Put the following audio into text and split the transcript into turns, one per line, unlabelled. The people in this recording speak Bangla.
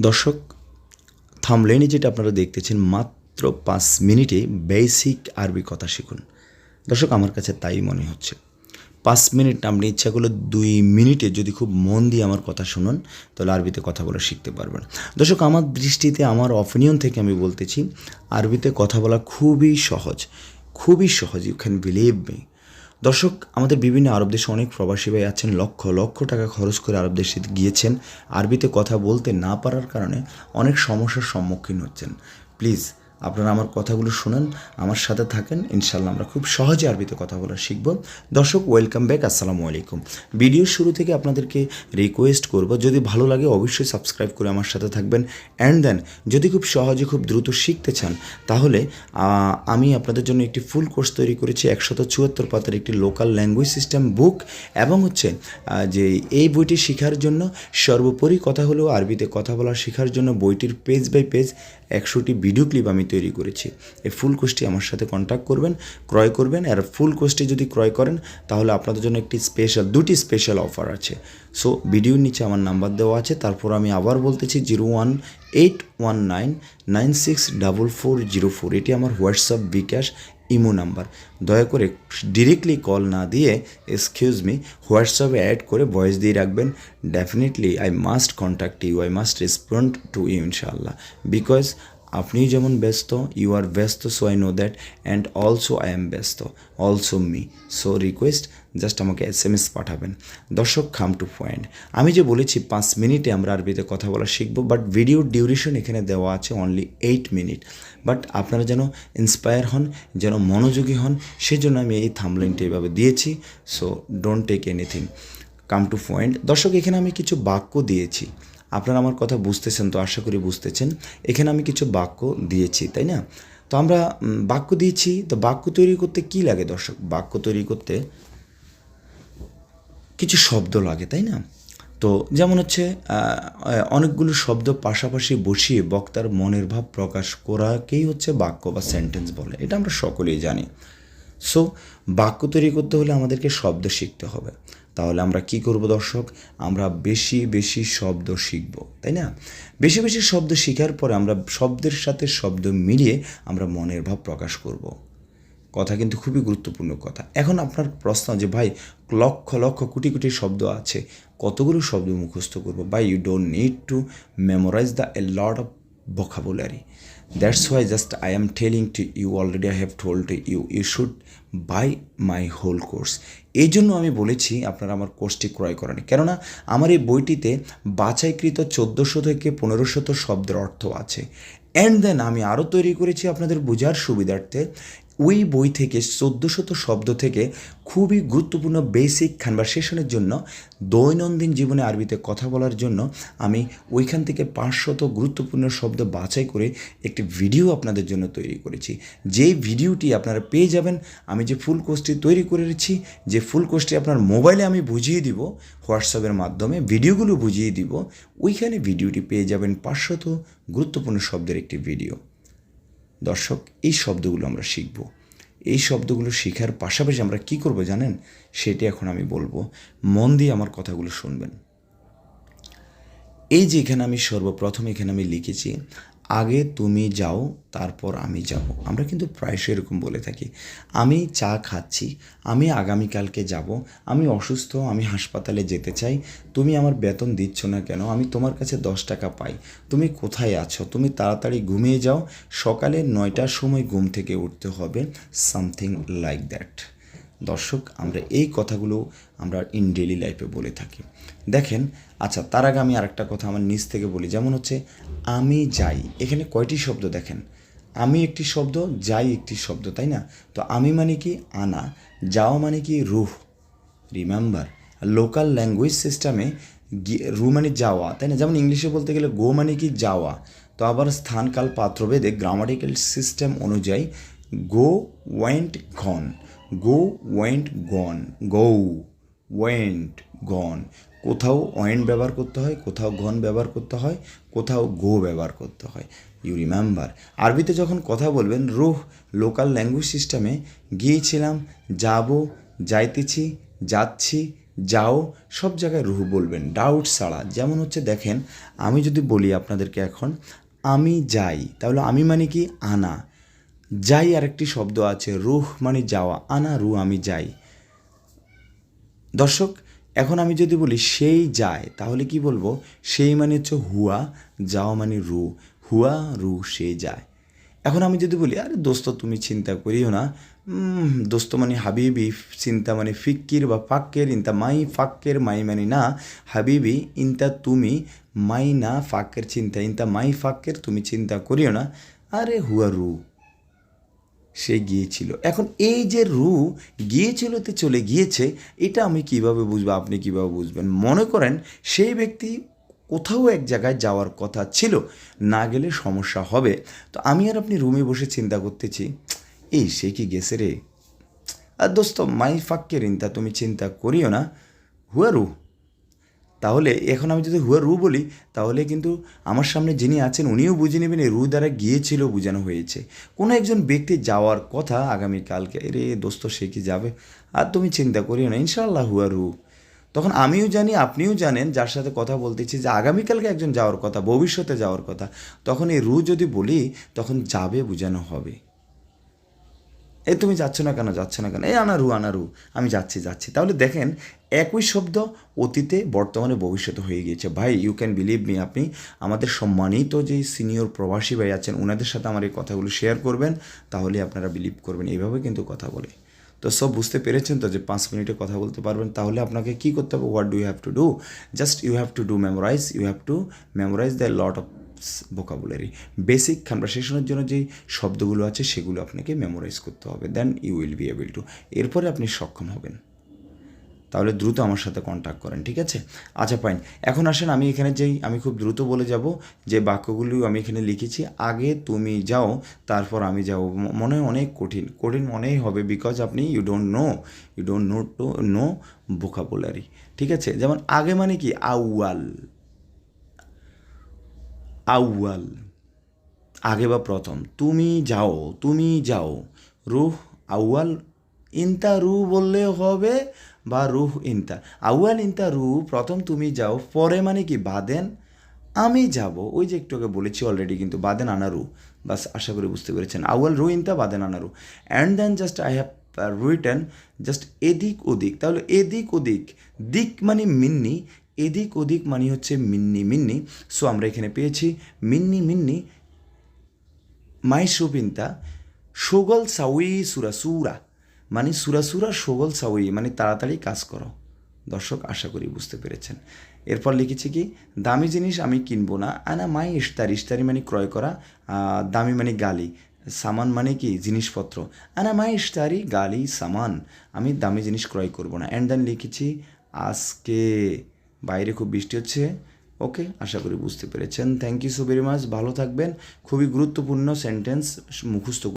দর্শক থামলেনি যেটা আপনারা দেখতেছেন মাত্র পাঁচ মিনিটে বেসিক আরবি কথা শিখুন। দর্শক, আমার কাছে তাই মনে হচ্ছে। পাঁচ মিনিট আপনি ইচ্ছা করলে দুই মিনিটে যদি খুব মন দিয়ে আমার কথা শুনুন, তাহলে আরবিতে কথা বলা শিখতে পারবেন। দর্শক, আমার দৃষ্টিতে, আমার অপিনিয়ন থেকে আমি বলতেছি, আরবিতে কথা বলা খুবই সহজ। খুবই সহজ ইউ ক্যান বিলিভ মি দর্শক, আমাদের বিভিন্ন আরব দেশে অনেক প্রবাসী ভাই আছেন, লক্ষ লক্ষ টাকা খরচ করে আরব দেশে গিয়েছেন। আরবিতে কথা বলতে না পারার কারণে অনেক সমস্যার সম্মুখীন হচ্ছেন। প্লিজ আপনারা আমার কথাগুলো শুনেন, আমার সাথে থাকেন, ইনশাল্লাহ আমরা খুব সহজে আরবিতে কথা বলা শিখব। দর্শক ওয়েলকাম ব্যাক আসসালামু আলাইকুম। ভিডিওর শুরু থেকে আপনাদেরকে রিকোয়েস্ট করব, যদি ভালো লাগে অবশ্যই সাবস্ক্রাইব করে আমার সাথে থাকবেন। অ্যান্ড দেন যদি খুব সহজে, খুব দ্রুত শিখতে চান, তাহলে আমি আপনাদের জন্য একটি ফুল কোর্স তৈরি করেছি, একশত চুয়াত্তর পাতার একটি লোকাল ল্যাঙ্গুয়েজ সিস্টেম বুক এবং হচ্ছে যে এই বইটি শেখার জন্য সর্বোপরি কথা হলো আরবিতে কথা বলা শেখার জন্য বইটির পেজ বাই পেজ একশোটি ভিডিও ক্লিপ আমি তৈরি করেছি। এই ফুল কোর্সটি আমার সাথে কন্ট্যাক্ট করবেন, ক্রয় করবেন। আর ফুল কোর্সটি যদি ক্রয় করেন, তাহলে আপনাদের জন্য একটি স্পেশাল দুটি স্পেশাল অফার আছে। সো ভিডিওর নিচে আমার নাম্বার দেওয়া আছে। তারপর আমি আবার বলতেছি zero one eight one nine nine six double four zero four এটি আমার হোয়াটসঅ্যাপ বিকাশ ইমো নাম্বার দয়া করে ডিরেক্টলি কল না দিয়ে এক্সকিউজ মি হোয়াটসঅ্যাপে অ্যাড করে ভয়েস দিয়ে রাখবেন। Definitely I must contact you I must respond to you ইনশাল্লাহ বিকজ আপনি যেমন ব্যস্ত ইউ আর ব্যস্ত so I know that and also I am ব্যস্ত also me so request just আমাকে এস এম এস পাঠাবেন। দর্শক খাম টু পয়েন্ট আমি যে বলেছি, পাঁচ মিনিটে আমরা আরবিতে কথা বলা শিখব বাট ভিডিওর ডিউরেশন এখানে দেওয়া আছে অনলি এইট মিনিট বাট আপনারা যেন ইন্সপায়ার হন, যেন মনোযোগী হন, সেজন্য আমি এই থামলাইনটা এভাবে দিয়েছি so don't take anything come to point দর্শক, এখানে আমি কিছু বাক্য দিয়েছি। আপনারা আমার কথা বুঝতেছেন তো আশা করি বুঝতেছেন। এখানে আমি কিছু বাক্য দিয়েছি, তাই না? তো আমরা বাক্য দিয়েছি, তো বাক্য তৈরি করতে কি লাগে দর্শক? বাক্য তৈরি করতে কিছু শব্দ লাগে, তাই না? তো যেমন হচ্ছে অনেকগুলো শব্দ পাশাপাশি বসিয়ে বক্তার মনের ভাব প্রকাশ করাকেই হচ্ছে বাক্য বা সেন্টেন্স বলে। এটা আমরা সকলেই জানি। সো বাক্য তৈরি করতে হলে আমাদেরকে শব্দ শিখতে হবে। তাহলে আমরা কি করব দর্শক? আমরা বেশি বেশি শব্দ শিখব, তাই না? বেশি বেশি শব্দ শেখার পরে আমরা শব্দের সাথে শব্দ মিলিয়ে আমরা মনের ভাব প্রকাশ করব। কথা কিন্তু খুবই গুরুত্বপূর্ণ কথা। এখন আপনার প্রশ্ন যে, ভাই, লক্ষ লক্ষ, কোটি কোটি শব্দ আছে, কতগুলো শব্দ মুখস্থ করব? ভাই you don't need to memorise the a lot of vocabulary. That's why just i am telling to you already, i have told to you you should buy my whole course. এই জন্য আমি বলেছি আপনারা আমার কোর্সটি ক্রয় করেন। কেননা আমার এই বইটিতে বাছাইকৃত চোদ্দোশো থেকে পনেরোশত শব্দের অর্থ আছে। অ্যান্ড দেন আমি আরও তৈরি করেছি আপনাদের বোঝার সুবিধার্থে ওই বই থেকে চোদ্দোশত শব্দ থেকে খুবই গুরুত্বপূর্ণ বেসিক কনভারসেশনের জন্য দৈনন্দিন জীবনে আরবিতে কথা বলার জন্য আমি ওইখান থেকে পাঁচশত গুরুত্বপূর্ণ শব্দ বাছাই করে একটি ভিডিও আপনাদের জন্য তৈরি করেছি। যেই ভিডিওটি আপনারা পেয়ে যাবেন, আমি যে ফুল কোর্সটি তৈরি করেছি যে ফুল কোর্সটি আপনার মোবাইলে আমি বুঝিয়ে দিব হোয়াটসঅ্যাপের মাধ্যমে ভিডিওগুলো বুঝিয়ে দিব, ওইখানে ভিডিওটি পেয়ে যাবেন পাঁচশত গুরুত্বপূর্ণ শব্দের একটি ভিডিও দর্শক, এই শব্দগুলো আমরা শিখব। এই শব্দগুলো শেখার পাশাপাশি আমরা কি করব জানেন? সেটি এখন আমি বলব। মন দিয়ে আমার কথাগুলো শুনবেন। এই যে এখানে আমি সর্বপ্রথম এখানে আমি লিখেছি আগে তুমি যাও, তারপর আমি যাব। আমরা কিন্তু প্রায়শই এরকম বলে থাকি। আমি চা খাচ্ছি, আমি আগামীকালকে যাব, আমি অসুস্থ, আমি হাসপাতালে যেতে চাই, তুমি আমার বেতন দিচ্ছ না কেন? আমি তোমার কাছে দশ টাকা পাই। তুমি কোথায় আছো? তুমি তাড়াতাড়ি ঘুমিয়ে যাও, সকালে নয়টার সময় ঘুম থেকে উঠতে হবে সামথিং লাইক দ্যাট দর্শক, আমরা এই কথাগুলো আমরা ইন ডেলি লাইফে বলে থাকি। দেখেন আচ্ছা তার আগে আমি আরেকটা কথা আমার নিজ থেকে বলি, যেমন হচ্ছে, আমি যাই। এখানে কয়টি শব্দ দেখেন? আমি একটি শব্দ, যাই একটি শব্দ, তাই না? তো আমি মানে কি আনা, যাও মানে কি রুহ। রিমেম্বার লোকাল ল্যাঙ্গুয়েজ সিস্টেমে রু মানে যাওয়া, তাই না? যেমন ইংলিশে বলতে গেলে গো মানে কি যাওয়া। তো আবার স্থানকাল, পাত্রভেদে গ্রামাটিক্যাল সিস্টেম অনুযায়ী, go went gone. Go went gone, go went gone. কোথাও ওয়েন্ট ব্যবহার করতে হয়, কোথাও ঘন ব্যবহার করতে হয়, কোথাও গো ব্যবহার করতে হয়। ইউ রিমেম্বার আরবিতে যখন কথা বলবেন, রুহ লোকাল ল্যাঙ্গুয়েজ সিস্টেমে গিয়েছিলাম, যাব, যাইতেছি, যাচ্ছি, যাও, সব জায়গায় রুহ বলবেন ডাউট ছাড়া। যেমন হচ্ছে, দেখেন, আমি যদি বলি আপনাদেরকে এখন, আমি যাই, তাহলে আমি মানে কি? আনা। যাই আরেকটি শব্দ আছে, রুহ মানে যাওয়া, আনা রু আমি যাই। দর্শক, এখন আমি যদি বলি সেই যায়, তাহলে কি বলব? সেই মানে হচ্ছে হুয়া, যাওয়া মানে রু হুয়া রু সে যায়। এখন আমি যদি বলি, আরে দোস্ত, তুমি চিন্তা করিও না। দোস্ত মানে হাবিবি, চিন্তা মানে ফিক্কির বা ফাক্কের, ইনতা মাই ফাক্কের, মাই মানে না। হাবিবি, ইনতা তুমি, মাই না ফাক্কের চিন্তা, ইনতা মাই ফাক্কের, তুমি চিন্তা করিও না। আরে হুয়া রু সে গিয়েছিল। এখন এই যে রু গিয়েছিলতে চলে গিয়েছে, এটা আমি কীভাবে বুঝব, আপনি কীভাবে বুঝবেন? মনে করেন সেই ব্যক্তি কোথাও এক জায়গায় যাওয়ার কথা ছিল, না গেলে সমস্যা হবে। তো আমি আর আপনি রুমে বসে চিন্তা করতেছি, এই, সে কি গেছে রে? আর দোস্ত মাই ফাক্কে রিন্তা তুমি চিন্তা করিও না। হুয়া রু? তাহলে এখন আমি যদি হুয়া রু বলি, তাহলে কিন্তু আমার সামনে যিনি আছেন উনিও বুঝে নেবেন এই রু দ্বারা গিয়েছিল, বোঝানো হয়েছে। কোনো একজন ব্যক্তি যাওয়ার কথা আগামীকালকে রে দোস্ত, সে কি যাবে? আর তুমি চিন্তা করিও না, ইনশাআল্লাহ হুয়া রু। তখন আমিও জানি, আপনিও জানেন, যার সাথে কথা বলতেছি যে আগামীকালকে একজন যাওয়ার কথা, ভবিষ্যতে যাওয়ার কথা। তখন এই রু যদি বলি, তখন যাবে, বোঝানো হবে। এই তুমি যাচ্ছ না কেন? যাচ্ছ না কেন? এই আনারু আনারু, আমি যাচ্ছি যাচ্ছি। তাহলে দেখেন, একই শব্দ অতীতে, বর্তমানে, ভবিষ্যতে হয়ে গিয়েছে। ভাই ইউ ক্যান বিলিভ মি আপনি আমাদের সম্মানিত যে সিনিয়র প্রবাসী ভাই আছেন ওনাদের সাথে আমার এই কথাগুলো শেয়ার করবেন তাহলে আপনারা বিলিভ করবেন। এইভাবে কিন্তু কথা বলে। তো সব বুঝতে পেরেছেন তো যে পাঁচ মিনিটে কথা বলতে পারবেন? তাহলে আপনাকে কী করতে হবে? What do you have to do just you have to do memorise you have to memorise the lot of vocabulary basic কনভারসেশনের জন্য যেই শব্দগুলো আছে, সেগুলো আপনাকে মেমোরাইজ করতে হবে then you will be able to এরপরে আপনি সক্ষম হবেন। তাহলে দ্রুত আমার সাথে কন্ট্যাক্ট করেন, ঠিক আছে? আচ্ছা পাইন এখন আসেন, আমি এখানে যেই, আমি খুব দ্রুত বলে যাব যে বাক্যগুলি আমি এখানে লিখেছি। আগে তুমি যাও, তারপর আমি যাও মনে হয় অনেক কঠিন। কঠিন মনেই হবে বিকজ আপনি you don't know you don't know to know vocabulary ঠিক আছে? যেমন আগে মানে কি? আউয়াল। আউয়াল, আগে বা প্রথম। তুমি যাও তুমি যাও। রুহ আউয়াল, ইনতা রু বললে হবে বা রুহ ইনতা। আউয়াল, ইনতা রু প্রথম তুমি যাও, পরে মানে কি বাদেন? আমি যাব। ওই যে একটু বলেছি অলরেডি কিন্তু বাদেন আনারু বাস আশা করি বুঝতে পেরেছেন। আউয়াল রু ইনতা, বাদেন আনারু and then just I have return just এদিক ওদিক। তাহলে এদিক ওদিক, দিক মানে মিন্নি এদিক ওদিক মানে হচ্ছে মিন্নি মিন্নি। সো আমরা এখানে পেয়েছি মিন্নি মিন্নি মাই সুপিন্তা সোগল সাউই সুরাসুরা মানে সুরাসুরা সোগল সাউই মানে তাড়াতাড়ি কাজ করো। দর্শক, আশা করি বুঝতে পেরেছেন। এরপর লিখেছি কি, দামি জিনিস আমি কিনবো না। আনা মাই ইস্তারি ইস্তারি মানে ক্রয় করা দামি মানে গালি। সামান মানে কি, জিনিসপত্র। আনা মাই ইস্তারি গালি, সামান। আমি দামি জিনিস ক্রয় করব না। অ্যান্ড দেন লিখেছি, আজকে বাইরে খুব বৃষ্টি হচ্ছে। ওকে আশা করি বুঝতে পেরেছেন। Thank you so very much ভালো থাকবেন। খুবই গুরুত্বপূর্ণ সেন্টেন্স মুখস্থ